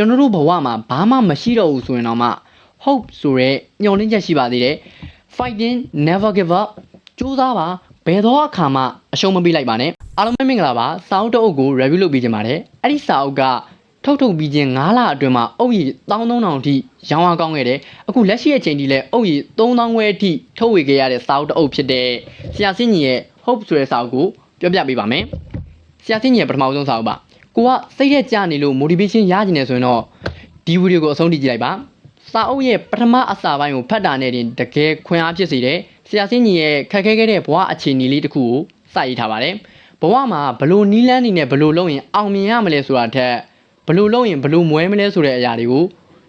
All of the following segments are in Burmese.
ကျွန်တော်တို့ဘဝမှာဘာမှမရှိတော့ဘူးဆိုရင်တော့မှ hope ဆိုရဲညှော်လင့်ချက်ရှိပါသေးတယ် fighting never give up ကြိုးစားပါဘယ်တော့အခါမှအရှုံးမပေးလိုက်ပါနဲ့အားလုံးပဲမင်္ဂလာပါစာအုပ်တစ်အုပ်ကို review လုပ်ပေးခြင်းပါတယ်အဲ့ဒီစာအုပ်ကထုတ်ထုတ်ပြီးခြင်း9လအတွင်းမှာအုပ်ရည်13000အထိရောင်းအားကောင်းခဲ့တယ်အခုလက်ရှိအချိန်ထိလည်းအုပ်ရည်3000ခွဲအထိထုတ်ဝေခဲ့ရတဲ့စာအုပ်တစ်အုပ်ဖြစ်တဲ့ဆရာစင်းကြီးရဲ့ hope ဆိုတဲ့စာအုပ်ကိုပြောပြပေးပါမယ်ဆရာစင်းကြီးရဲ့ပထမဆုံးစာအုပ်ပါ ကိုကစိတ်ရက်ကြနေလို့ motivation ရကျင်နေဆိုရင်တော့ဒီဗီဒီယိုကိုအဆုံးထိကြည့်လိုက်ပါစာအုပ်ရဲ့ပထမအစာပိုင်းကိုဖတ်တာနဲ့တင်တကယ်ခွင့်အားဖြစ်စေတယ်ဆရာစင်းကြီးရဲ့ခက်ခဲခဲ့တဲ့ဘဝအခြေအနေလေးတစ်ခုကိုစရေးထားပါတယ်ဘဝမှာဘလို့နီးလန်းနေနဲ့ဘလို့လုပ်ရင်အောင်မြင်ရမလဲဆိုတာထက်ဘလို့လုပ်ရင်ဘလို့မွဲမလဲဆိုတဲ့အရာတွေကို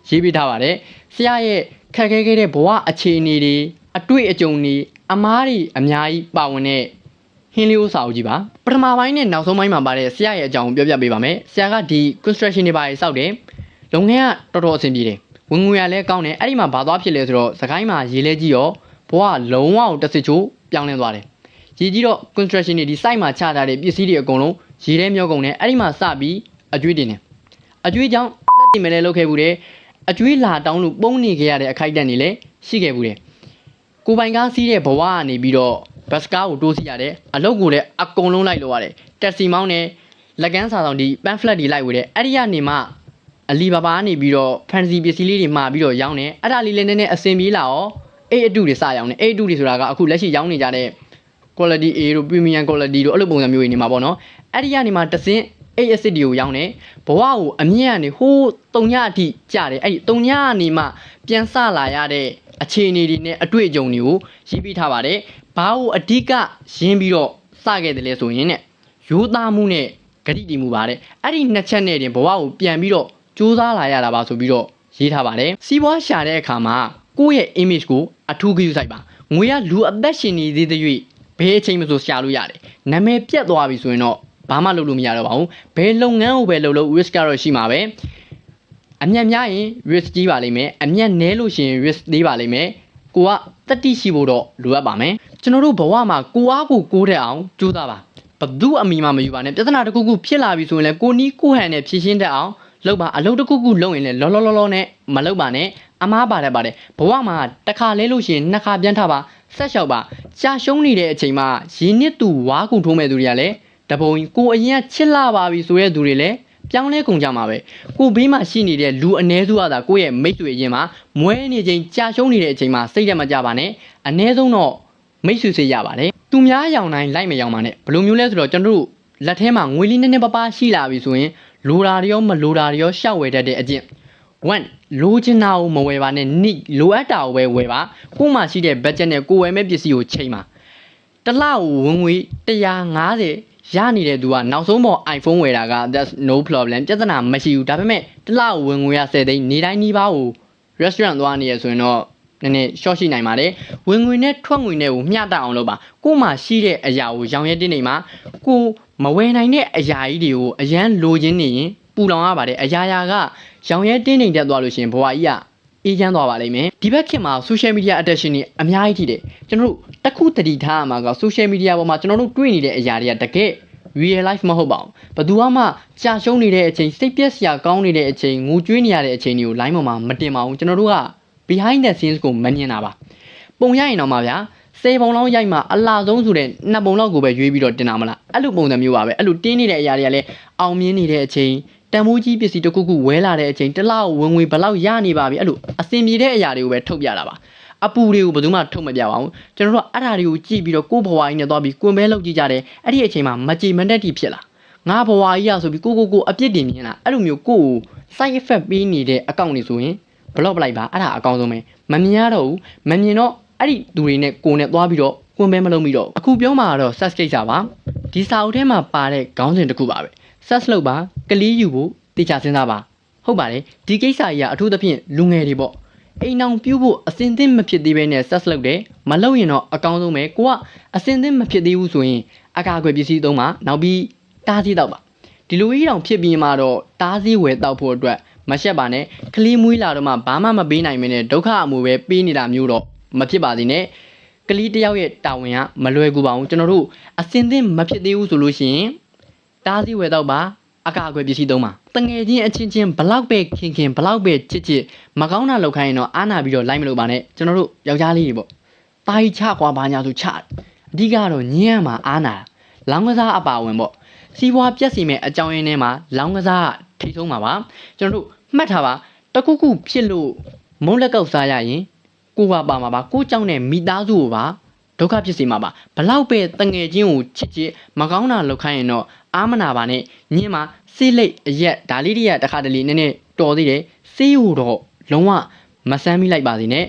ရေးပြထားပါတယ်ဆရာရဲ့ခက်ခဲခဲ့တဲ့ဘဝအခြေအနေတွေအတွေ့အကြုံတွေအမားတွေအများကြီးပါဝင်တဲ့ ဟင်းလေးကိုစာအုပ်ကြီးပါပထမပိုင်းနဲ့နောက်ဆုံးပိုင်းမှာပါတဲ့ဆရာရဲ့အကြောင်းကိုပြောပြပေးပါမယ်ဆရာကဒီ construction တွေပါစောက်တယ်လုပ်ငန်းကတော်တော်အဆင်ပြေတယ်ဝင်ငွေရလဲကောင်းတယ်အဲ့ဒီမှာဘာသွားဖြစ်လဲဆိုတော့စကိုင်းမှာရေလဲကြီးရောဘဝလုံးဝတစ်စစ်ချိုးပြောင်းလဲသွားတယ်ရေကြီးတော့ construction တွေဒီ site မှာချထားတဲ့ပစ္စည်းတွေအကုန်လုံးရေထဲမျောကုန်တယ်အဲ့ဒီမှာစပြီးအကျွေးတင်တယ်အကျွေးကြောင့်တက်တင်မယ်လဲလုပ်ခဲ့ဘူးတယ်အကျွေးလာတောင်းလို့ပုံနေခဲ့ရတဲ့အခိုက်အတန့်တွေလည်းရှိခဲ့ဘူးတယ်ကိုပိုင်ကားစီးတဲ့ဘဝကနေပြီးတော့ ဘတ်စကားကိုတိုးစီရတယ်အလုပ်ကိုလည်းအကုန်လုံးလိုက်လို့ရတယ်တက်စီမောင်းနဲ့လက်ကန်းစာဆောင်ဒီ pamphlet တွေလိုက်ဝေတယ်အဲ့ဒီကနေမှအလီဘာဘာကနေပြီးတော့ fantasy ပစ္စည်းလေးတွေမှာပြီးတော့ရောင်းတယ်အဲ့ဒါလေးလည်းနည်းနည်းအဆင်ပြေလာရောအဲ့အတူတွေစရောင်းတယ်အဲ့အတူတွေဆိုတာကအခုလက်ရှိရောင်းနေကြတဲ့ quality A တို့ premium quality တို့အဲ့လိုပုံစံမျိုးတွေနေမှာပေါ့နော်အဲ့ဒီကနေမှတဆင့်အဲ့ acid တွေကိုရောင်းတယ်ဘဝကိုအမြင့်ကနေဟိုးတုံညအထိကျတယ်အဲ့ဒီတုံညကနေမှပြန်ဆလာရတဲ့ အခြေအနေတွေနဲ့အတွေ့အကြုံတွေကိုရေးပြထားပါတယ်ဘာကိုအဓိကရင်းပြီးတော့စခဲ့တယ်လဲဆိုရင်တဲ့ရိုးသားမှုနဲ့ဂတိတည်မှုပါတဲ့အဲ့ဒီနှစ်ချက်နဲ့တင်ဘဝကိုပြန်ပြီးတော့စူးစမ်းလာရတာပါဆိုပြီးတော့ရေးထားပါတယ်စီးပွားရှာတဲ့အခါမှာကိုယ့်ရဲ့ image ကိုအထူးဂရုစိုက်ပါငွေကလူအသက်ရှင်နေသေးတဲ့၍ဘယ်အချိန်မှဆိုရှာလို့ရတယ်နာမည်ပြတ်သွားပြီဆိုရင်တော့ဘာမှလုပ်လို့မရတော့ပါဘူးဘယ်လုပ်ငန်းကိုပဲလုပ်လို့ risk ကတော့ရှိမှာပဲ အမျက်များရင် risk ကြီးပါလိမ့်မယ်အမျက်နည်းလို့ရှိရင် risk သေးပါလိမ့်မယ်ကိုကတတိရှိဖို့တော့လိုအပ်ပါမယ်ကျွန်တော်တို့ဘဝမှာကိုအားကိုကိုးတဲ့အောင်ကြိုးစားပါဘသူအမိမှမယူပါနဲ့ပြဿနာတစ်ခုခုဖြစ်လာပြီဆိုရင်လည်းကိုနီးကိုဟန်နဲ့ဖြေရှင်းတတ်အောင်လုပ်ပါအလုပ်တစ်ခုခုလုပ်ရင်လည်းလောလောလောလောနဲ့မလုပ်ပါနဲ့အမားပါတတ်ပါတယ်ဘဝမှာတစ်ခါလဲလို့ရှိရင်နှစ်ခါပြန်ထပါဆက်လျှောက်ပါကြာရှုံးနေတဲ့အချိန်မှာရင်းနစ်သူဝါကူထိုးမဲ့သူတွေကလည်းတပုံကိုအရင်ကချစ်လာပါပြီဆိုတဲ့သူတွေလည်း ပြောင်းလဲကုန်ကြမှာပဲကိုဘေးမှာရှိနေတဲ့လူအ ਨੇ စုကသာကိုယ့်ရဲ့မိတ်ဆွေချင်းမှာမွဲနေချိန်ကြာရှုံးနေတဲ့အချိန်မှာစိတ်ဓာတ်မကြပါနဲ့အ ਨੇ ဆုံးတော့မိတ်ဆွေစေရပါတယ်သူများရောင်တိုင်းလိုက်မရောင်ပါနဲ့ဘယ်လိုမျိုးလဲဆိုတော့ကျွန်တော်တို့လက်ထဲမှာငွေလေးနည်းနည်းပါးပါးရှိလာပြီဆိုရင်လိုတာတွေရောမလိုတာတွေရောရှောက်ဝယ်တတ်တဲ့အကျင့် one လိုချင်တာကိုမဝယ်ပါနဲ့ need လိုအပ်တာကိုပဲဝယ်ပါကို့မှာရှိတဲ့ budget နဲ့ကိုယ်ဝယ်မဲ့ပစ္စည်းကိုချိန်ပါတစ်လကိုဝင်ငွေ150 ရနေတဲ့သူကနောက်ဆုံးပေါ် iPhone ဝယ်တာက that's no problem ပြဿနာမရှိဘူးဒါပေမဲ့တစ်လကိုဝင်ငွေရ10သိန်းနေတိုင်းနီးပါးကို restaurant သွားနေရဆိုရင်တော့နည်းနည်း short ရှိနိုင်ပါတယ်ဝင်ငွေနဲ့ထွက်ငွေနဲ့ကိုမျှတအောင်လုပ်ပါကို့မှာရှိတဲ့အရာကိုရောင်ရဲတင်းနေမှာကိုမဝယ်နိုင်တဲ့အရာကြီးတွေကိုအရန်လိုချင်နေရင်ပူလောင်ရပါတယ်အရာရာကရောင်ရဲတင်းနေတက်သွားလို့ရှရင်ဘဝကြီးက အေးချမ်းသွားပါလိမ့်မယ်ဒီဘက်ခေတ်မှာ social media addiction တွေအများကြီးထိတယ်ကျွန်တော်တို့တစ်ခုတတိထားရမှာက social media ပေါ်မှာကျွန်တော်တို့တွေ့နေတဲ့အရာတွေကတကယ် real life မဟုတ်ပါဘူးဘယ်သူမှကြာရှုံးနေတဲ့အချိန်စိတ်ပြက်စရာကောင်းနေတဲ့အချိန်ငိုကြွေးနေရတဲ့အချိန်တွေကို line ပေါ်မှာမတင်ပါဘူးကျွန်တော်တို့က behind the scenes ကိုမမြင်တာပါပုံရရင်တော့မှာဗျာစေပုံလောက်ရိုက်မှာအလားဆုံးဆိုတဲ့နှစ်ပုံလောက်ကိုပဲရွေးပြီးတော့တင်တာမလားအဲ့လိုပုံစံမျိုးပါပဲအဲ့လိုတင်းနေတဲ့အရာတွေကလည်းအောင်မြင်နေတဲ့အချိန် တန်ဖိုးကြီးပစ္စည်းတစ်ခုခုဝဲလာတဲ့အချိန်တစ်လောက်ဝင်ငွေဘလောက်ရနေပါပြီအဲ့လိုအစင်ပြေတဲ့အရာတွေကိုပဲထုတ်ပြတာပါအပူတွေကိုဘယ်သူမှထုတ်မပြပါဘူးကျွန်တော်တို့ကအဲ့ဒါတွေကိုကြည့်ပြီးတော့ကိုယ့်ဘဝကြီးနဲ့သွားပြီးကွန်ပဲလောက်ကြည့်ကြတယ်အဲ့ဒီအချိန်မှာမကြည်မတက်တီဖြစ်လာငါဘဝကြီးရဆိုပြီးကိုကိုကိုအပြစ်တင်မြင်လာအဲ့လိုမျိုးကိုယ့်ကို side effect ပေးနေတဲ့အကောင့်တွေဆိုရင် block ပလိုက်ပါအဲ့ဒါအကောင်းဆုံးပဲမမြင်ရတော့ဘူးမမြင်တော့အဲ့ဒီသူတွေနဲ့ကိုယ်နဲ့သွားပြီးတော့ကွန်ပဲမလုံးပြီးတော့ဘူးအခုပြောမှာကတော့ sex ကိစ္စပါဒီစာအုပ်ထဲမှာပါတဲ့ခေါင်းစဉ်တစ်ခုပါပဲ sex လုပ်ပါ ကလေးယူဖို့တေချာစဉ်းစားပါဟုတ်ပါတယ်ဒီကိစ္စကြီးကအထူးသဖြင့်လူငယ်တွေပေါ့အိမ်အောင်ပြုတ်ဖို့အစင်သင့်မဖြစ်သေးဘဲနဲ့ sex လုပ်တယ်မလုပ်ရင်တော့အကောင်းဆုံးပဲကိုကအစင်သင့်မဖြစ်သေးဘူးဆိုရင်အကာအကွယ်ပစ္စည်းသုံးပါနောက်ပြီးတားစီးတော့ပါဒီလိုကြီးတောင်ဖြစ်ပြီးမှတော့တားစီးဝယ်တောက်ဖို့အတွက်မရှက်ပါနဲ့ကလေးမွေးလာတော့မှဘာမှမပေးနိုင်မင်းနဲ့ဒုက္ခအမှုပဲပေးနေတာမျိုးတော့မဖြစ်ပါသေးနဲ့ကလေးတစ်ယောက်ရဲ့တာဝန်ကမလွယ်ကူပါဘူးကျွန်တော်တို့အစင်သင့်မဖြစ်သေးဘူးဆိုလို့ရှိရင်တားစီဝယ်တော့ပါ အကာအကွယ်ပစ္စည်းသုံးပါတငယ်ချင်းအချင်းချင်းဘလောက်ပဲခင်ခင်ဘလောက်ပဲချစ်ချစ်မကောင်းတာလောက်ခိုင်းရင်တော့အာနာပြီးတော့လိုက်မလို့ပါနဲ့ကျွန်တော်တို့ယောက်ျားလေးတွေပေါ့တာကြီးချကွာဘာညာဆိုချအဓိကတော့ညင်းရမှာအာနာလောင်းကစားအပါဝင်ပေါ့စီးပွားပြက်စီမဲ့အကြောင်းရင်းထဲမှာလောင်းကစားထိဆုံးပါပါကျွန်တော်တို့မှတ်ထားပါတခုခုဖြစ်လို့မုံလက်ကောက်စားရရင်ကိုပါပါမှာပါကိုကြောင့်နဲ့မိသားစုကိုပါ ဒုက္ခဖြစ်စေမှာပါဘလောက်ပဲတငယ်ချင်းကိုချစ်ချစ်မကောင်းတာလုပ်ခိုင်းရင်တော့အာမနာပါနဲ့ညင်းမှာစိတ်လိတ်အရက်ဒါလေးတွေကတစ်ခါတလေနည်းနည်းတော်သေးတယ်စေးဟိုတော့လုံးဝမဆမ်းမိလိုက်ပါစေနဲ့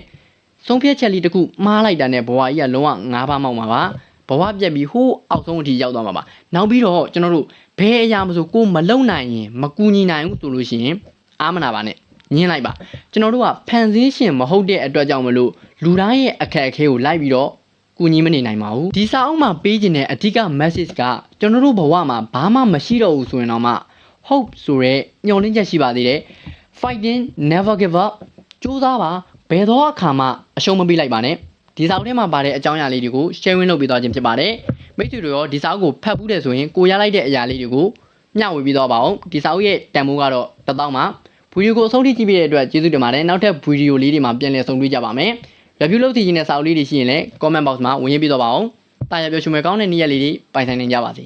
ဆုံးဖြတ်ချက်လေးတစ်ခုမှားလိုက်တာနဲ့ဘဝကြီးကလုံးဝငါးပါးမောက်မှာပါဘဝပြက်ပြီးဟိုးအောက်ဆုံးအထိရောက်သွားမှာပါနောက်ပြီးတော့ကျွန်တော်တို့ဘယ်အရာမဆိုကိုမလုံနိုင်ရင်မကူညီနိုင်ဘူးဆိုလို့ရှိရင်အာမနာပါနဲ့ညင်းလိုက်ပါကျွန်တော်တို့ကဖန်ဆင်းရှင်မဟုတ်တဲ့အတွက်ကြောင့်မလို့လူတိုင်းရဲ့အခက်အခဲကိုလိုက်ပြီးတော့ ကူညီမနေနိုင်ပါဘူးဒီစာအုပ်မှာပေးခြင်းတဲ့အဓိက message ကကျွန်တော်တို့ဘဝမှာဘာမှမရှိတော့ဘူးဆိုရင်တော့မှ hope ဆိုရဲညှော်လင့်ချက်ရှိပါသေးတယ် fighting never give up ကြိုးစားပါဘယ်တော့အခါမှအရှုံးမပေးလိုက်ပါနဲ့ဒီစာအုပ်ထဲမှာပါတဲ့အကြောင်းအရာလေးတွေကို sharing လုပ်ပေးသွားခြင်းဖြစ်ပါတယ်မိတ်ဆွေတို့ရောဒီစာအုပ်ကိုဖတ်ဘူးတယ်ဆိုရင်ကိုရလိုက်တဲ့အရာလေးတွေကိုမျှဝေပြီးတော့ပါအောင်ဒီစာအုပ်ရဲ့တန်ဖိုးကတော့တစ်တောင်းပါဗီဒီယိုကိုအဆုံးထိကြည့်ပြတဲ့အတွက်ကျေးဇူးတင်ပါတယ်နောက်ထပ်ဗီဒီယိုလေးတွေမှာပြန်လည်ဆုံတွေ့ကြပါမယ် review လုပ်သိချင်တဲ့စာအုပ်လေးတွေရှိရင်လည်း comment box မှာဝင်ရေးပြတော့ပါအောင်တာယာပြောရှုံမဲ့ကောင်းတဲ့နေ့ရက်လေးတွေပိုင်ဆိုင်နိုင်ကြပါစေ